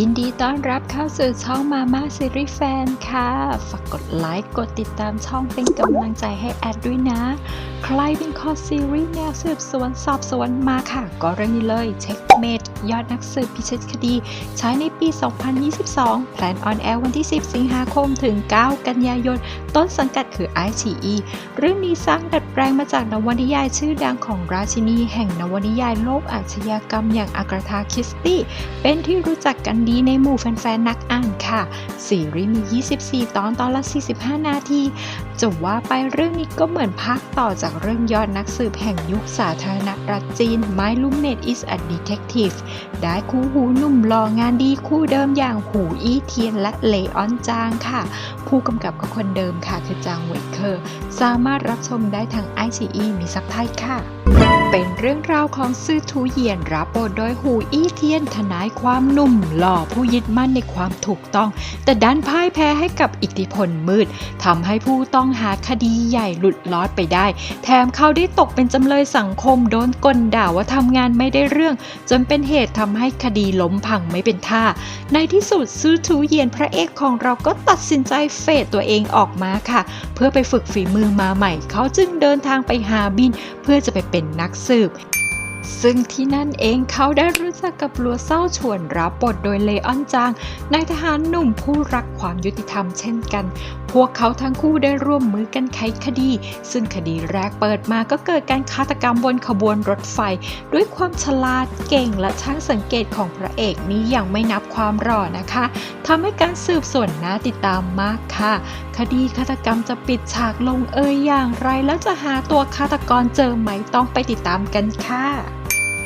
ยินดีต้อนรับเข้าสู่ช่องมาม่าซีรีส์แฟนค่ะ ฝากกดไลค์ กดติดตามช่องเป็นกำลังใจให้แอดด้วยนะ ใครเป็นคอซีรีส์แนวสืบสวนสอบสวนมาค่ะ ก็เรื่องนี้เลยเช็คเมดยอดนักสืบพิชิตคดี ใช้ในปี 2022 แพลนออนแอร์วันที่ 10 สิงหาคมถึง 9 กันยายน ต้นสังกัดคือ ICE เรื่องนี้สร้างดัดแปลงมาจากนวนิยายชื่อดังของราชินี แห่งนวนิยายโลกอาชญากรรมอย่างอากาธาคิสตี้ เป็นที่รู้จักกันดีในหมู่แฟนๆนักอ่านค่ะ ซีรีส์มี 24 ตอนตอนละ 45 นาทีจะว่าไปเรื่องนี้ก็เหมือนภาคต่อจากเรื่องยอดนักสืบแห่งยุคสาธารณรัฐจีน My Roommate is a Detective ได้คู่หูหนุ่มหล่องานดีคู่เดิมอย่างหูอี้เทียนและเลออนจางค่ะ ผู้กำกับก็คนเดิมค่ะคือจางเวกเคอร์ สามารถรับชมได้ทาง i อซีมีซับไทยค่ะ เป็นเรื่องราวของซื่อทูเหยียนรับบทโดยหูอี้เทียนทนายความหนุ่มหล่อผู้ยึดมั่นในความถูกต้อง แต่ดันพ่ายแพ้ให้กับอิทธิพลมืดทำให้ผู้ต้องหาคดีใหญ่หลุดลอดไปได้ แถมเขาได้ตกเป็นจำเลยสังคมโดนกลด่าว่าทำงานไม่ได้เรื่อง จนเป็นเหตุทำให้คดีล้มพังไม่เป็นท่า ในที่สุดซื่อทูเหยียนพระเอกของเราก็ตัดสินใจเฟดตัวเองออกมาค่ะ เพื่อไปฝึกฝีมือมาใหม่ เขาจึงเดินทางไปหาบิน เพื่อจะไปเป็นนักสืบ ซึ่งที่นั่นเองเขาได้รู้จักกับลัวเศร้าชวนรับบทโดยเลออนจางนายทหารหนุ่มผู้รักความยุติธรรมเช่นกัน พวกเขาทั้งคู่ได้ร่วมมือกันไขคดี ซึ่งคดีแรกเปิดมาก็เกิดการฆาตกรรมบนขบวนรถไฟ ด้วยความฉลาดเก่งและช่างสังเกตของพระเอกนี้อยังไม่นับความหล่อนะคะทำให้การสืบสวนน่าติดตามมากค่ะ คดีฆาตกรรมจะปิดฉากลงเอยอย่างไร แล้วจะหาตัวฆาตกรเจอไหมต้องไปติดตามกันค่ะ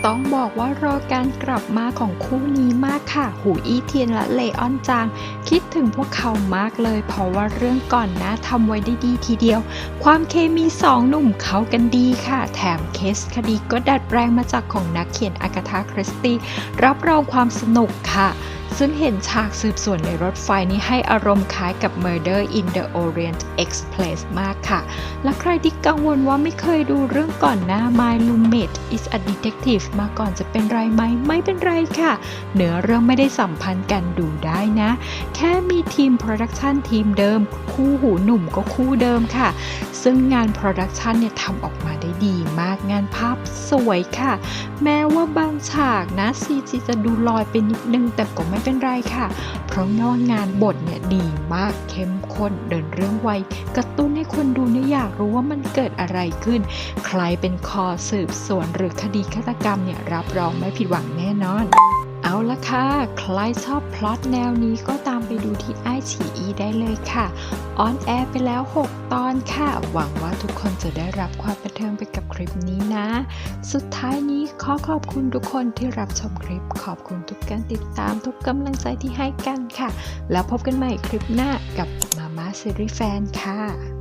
ต้องบอกว่ารอการกลับมาของคู่นี้มากค่ะ หูอี้เทียนและเลออนจาง คิดถึงพวกเขามากเลย เพราะว่าเรื่องก่อนนะทำไว้ได้ดีทีเดียว ความเคมีสองหนุ่มเขากันดีค่ะ แถมเคสคดีก็ดัดแปลงมาจากของนักเขียนอากาธาคริสตีรับรองความสนุกค่ะ ซึ่งเห็นฉากสืบสวนในรถไฟนี้ให้อารมณ์คล้ายกับ Murder in the Orient Express มากค่ะ และใครที่กังวลว่าไม่เคยดูเรื่องก่อนหน้า My Roommate is a Detective มาก่อนจะเป็นไรไหม ไม่เป็นไรค่ะ เนื้อเรื่องไม่ได้สัมพันธ์กันดูได้นะ แค่มีทีมโปรดักชันทีมเดิม คู่หูหนุ่มก็คู่เดิมค่ะ ซึ่งงานโปรดักชันเนี่ยทำออกมาได้ดีมากงานภาพสวยค่ะ แม้ว่าบางฉากนะ CG จะดูลอยไปนิดนึง แต่ก็ไม่เป็นไรค่ะ เพราะว่างานบทเนี่ยดีมากเข้มข้นเดินเรื่องไวกระตุ้นให้คนดูเนี่ยอยากรู้ว่ามันเกิดอะไรขึ้น ใครเป็นคอสืบสวนหรือคดีฆาตกรรมเนี่ยรับรองไม่ผิดหวังแน่นอน เอาละค่ะ ใครชอบพล็อตแนวนี้ก็ตามไปดูที่ i อ e ได้เลยค่ะ ออนแอร์ไปแล้ว 6 ตอนค่ะ หวังว่าทุกคนจะได้รับความบันเทิงไปกับคลิปนี้นะ สุดท้ายนี้ขอขอบคุณทุกคนที่รับชมคลิป ขอบคุณทุกการติดตามทุกกำลังใจที่ให้กันค่ะ แล้วพบกันใหม่คลิปหน้ากับมาม่าซีรีส์แฟนค่ะ